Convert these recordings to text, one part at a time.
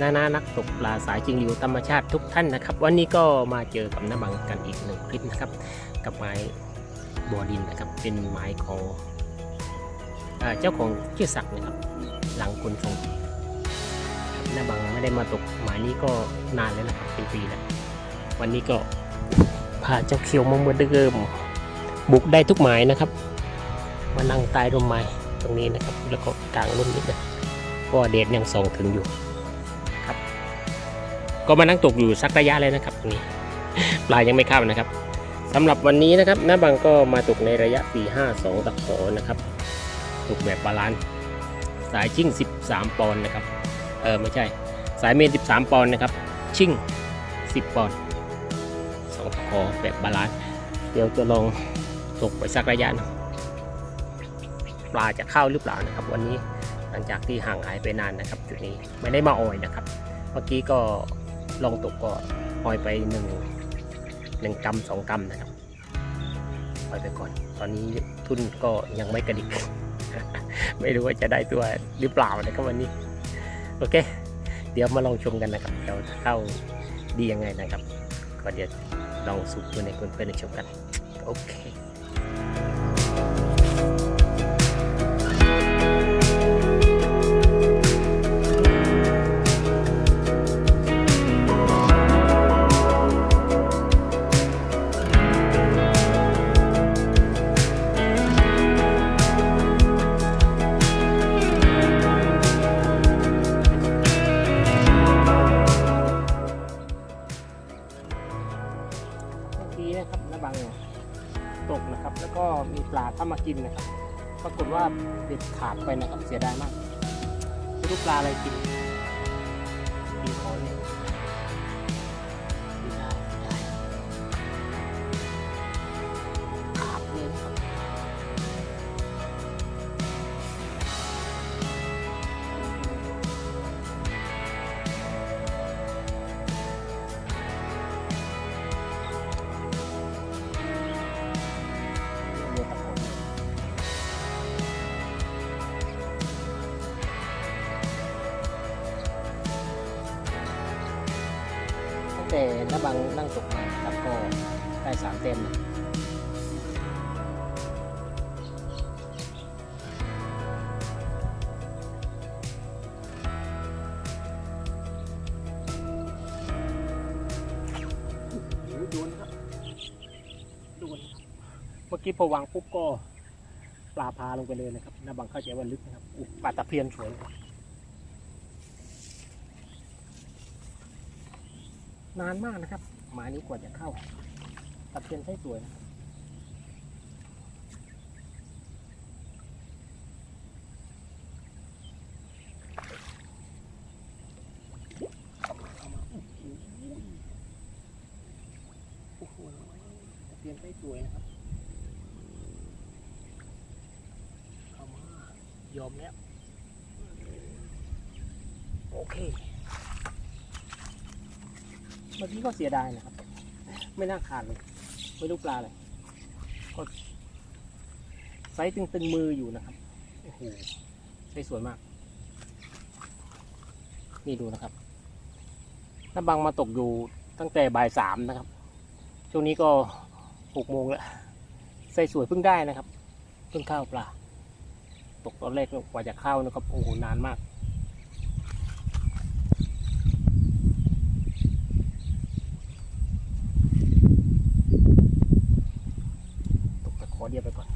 น้านานักตกปลาสายจริงหลิวธรรมชาติทุกท่านนะครับ วันนี้ก็มาเจอกับน้าบังกันอีกหนึ่งคลิปนะครับ กับไม้บอดินนะครับ เป็นไม้ของเจ้าของชื่อศักดิ์นะครับ หลังคนทรงน้าบังไม่ได้มาตกหมายนี้ก็นานแล้วนะครับเป็นปีแล้ววันนี้ก็พาเจ้าเขียวมาเมื่อเดิมบุกได้ทุกหมายนะครับ มานั่งใต้ร่มไม้ตรงนี้นะครับ แล้วก็กลางร่มนิดนะเพราะว่าแดดยังส่องถึงอยู่ ก็มานั่งตกอยู่สักระยะเลยนะครับตรงนี้ปลายังไม่เข้านะครับสำหรับวันนี้นะครับน้าบังก็มาตกในระยะ 4 5 2ตะขอนะครับตกแบบบาลานซ์สายชิ่ง 13 ปอนด์นะครับเออไม่ใช่ สายเมน 13 ปอนด์นะครับ ชิ่ง 10 ปอนด์สองตะขอแบบบาลานซ์เดี๋ยวจะลองตกไปสักระยะนึงปลาจะเข้าหรือเปล่านะครับ วันนี้หลังจากที่ห่างหายไปนานนะครับจุดนี้ไม่ได้มาอ่อยนะครับ เมื่อกี้ก็ ลองตกก็ออยไปหนึ่งหนึ่งกรัมสองกรัมนะครับออยไปก่อน ตอนนี้ทุนก็ยังไม่กระดิก ไม่รู้ว่าจะได้ตัวหรือเปล่านะครับวันนี้ โอเค เดี๋ยวมาลองชมกันนะครับเดี๋ยวเข้าดียังไงนะครับ ก็เดี๋ยวลองสูบตัวในเพื่อนๆได้ชมกัน โอเค ว่าเด็ดขาดไปนะครับเสียดายมากไม่รู้ปลาอะไรกิน แต่น้าบังนั่งตกมาครับก็ได้สามเต็มเลยโดนครับโดนครับเมื่อกี้พอวางปุ๊บก็ปลาพาลงไปเลยนะครับน้าบังเข้าใจว่าลึกนะครับปลาตะเพียนสวยครับ นานมากนะครับ หมานี้กว่าจะเข้าตะเพียนใช้สวยนะโอ้โหตะเพียนใช้สวยนะครับ เข้ามายอมแล้ว โอเค มื่อกี้ก็เสียดายนะครับ ไม่น่าขาดเลย ไม่รู้ปลาอะไรก็ไซส์ตึงๆมืออยู่นะครับโอ้โหใช้สวยมาก นี่ดูนะครับน้าบังมาตกอยู่ตั้งแต่บ่ายสามนะครับ ช่วงนี้ก็หกโมงแล้วใส่สวยเพิ่งได้นะครับ เพิ่งเข้าปลา ตกตอนแรกกว่าจะเข้านะครับโอ้โหนานมาก ตกตะขอเดียวไปก่อน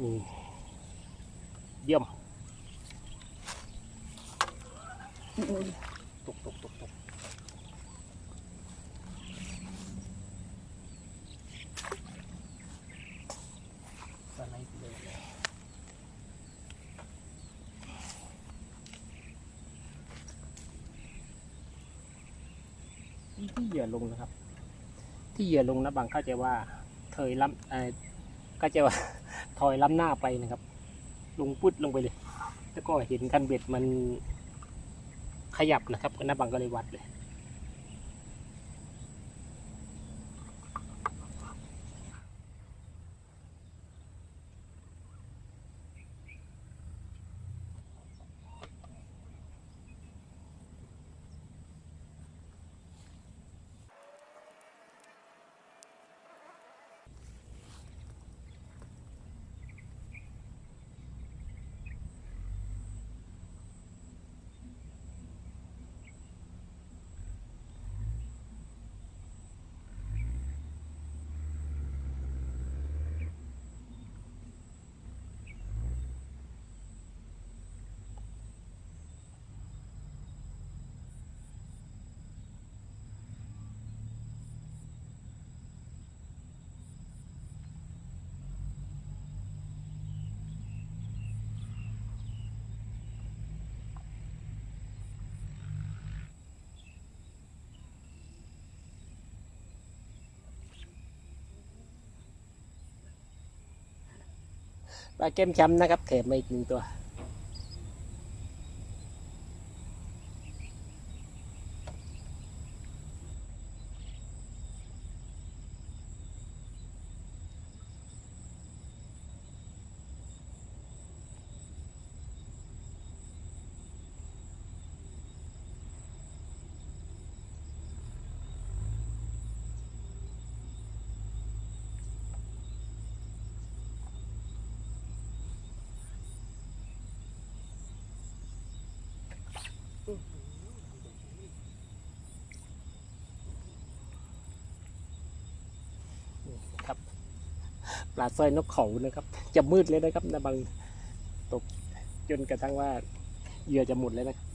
นี่ เยี่ยมอุ๊ย ตกตกตกตกสไลด์เลยที่เหยื่อลงนะครับ ที่เหยื่อลงนะบางเข้าใจว่าเถยล้ำเข้าใจว่าถอยล้ำหน้าไปนะครับ ลงพุดลงไปเลย แล้วก็เห็นกันเบ็ดมัน ขยับนะครับหน้าบังก็เลยวัดเลย ปลาแก้มช้ำนะครับแถมมาอีกหนึ่งตัว ปลาสร้อยนกเขานะครับ จะมืดเลยนะครับนะบางตกจนกระทั่งว่าเหยื่อจะหมดเลยนะครับ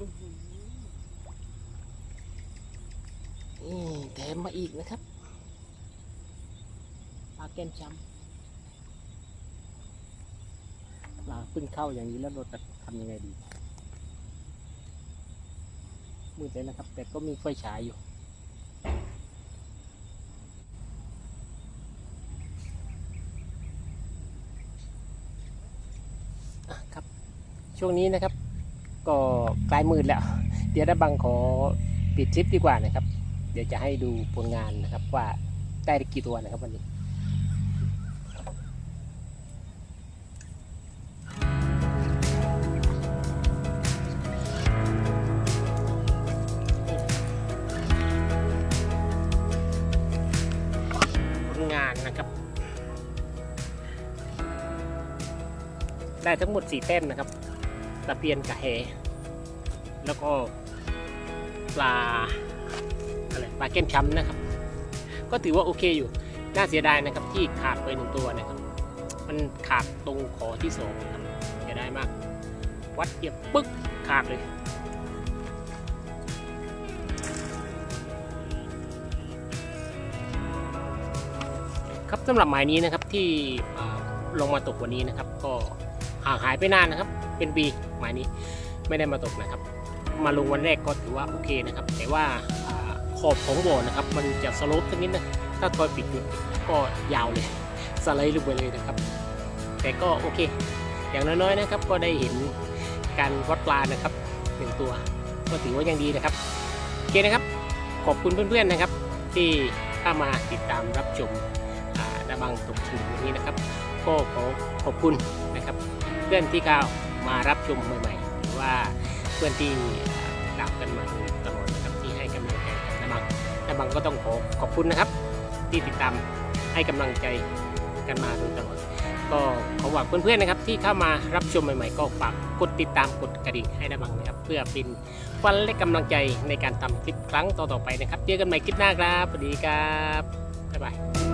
นี่แถมมาอีกนะครับปลาแก้มช้ำปลาเพิ่งเข้าอย่างนี้แล้วเราจะทำยังไงดีมืดเลยนะครับ แต่ก็มีไฟฉายอยู่ครับช่วงนี้นะครับ ก็ใกล้มืดแล้ว เดี๋ยวได้บังขอปิดคลิปดีกว่านะครับ เดี๋ยวจะให้ดูผลงานนะครับว่าได้กี่ตัวนะครับวันนี้ผลงานนะครับ ได้ทั้งหมดสี่แต้มนะครับะเพียนกับแฮแล้วก็ปลาอะไรปลาแก้มช้ำนะครับ ก็ถือว่าโอเคอยู่ น่าเสียดายนะครับที่ขาดไปหนึ่งตัวนะครับ มันขาดตรงคอที่สองครับเสียดายมาก วัดเหยียบปึ๊กขาดเลยครับสำหรับหมายนี้นะครับที่ลงมาตกวันนี้นะครับ ก็ห่างหายไปนานนะครับ เป็นปี มายนี้ไม่ได้มาตกนะครับ มาลงวันแรกก็ถือว่าโอเคนะครับ แต่ว่าขอบของบ่อนะครับ มันจะสโลปสักนิดนะถ้าทอยปิดนี่ก็ยาวเลยสไลด์ลงไปเลยนะครับ แต่ก็โอเค อย่างน้อยๆนะครับ ก็ได้เห็นการวัดปลานะครับหนึ่งตัวก็ถือว่ายังดีนะครับโอเคนะครับ ขอบคุณเพื่อนๆนะครับ ที่เข้ามาติดตามรับชมอ่าบังตกชิมวันนี้นะครับ ก็ขอขอบคุณนะครับ เพื่อนที่เข้า มารับชมใหม่ๆหรือว่าเพื่อนที่ตามกันมาโดยตลอดนะครับที่ให้กำลังใจกับนาบังนาบังก็ต้องขอขอบคุณนะครับ ที่ติดตามให้กำลังใจกันมาโดยตลอดก็ขอหวังเพื่อนๆนะครับ ที่เข้ามารับชมใหม่ๆ ก็ฝากกดติดตามกดกระดิ่งให้นาบังนะครับ เพื่อเป็นฟันและกำลังใจในการทำคลิปครั้งต่อๆไปนะครับ เจอกันใหม่คลิปหน้าครับสวัสดีครับบ๊ายบาย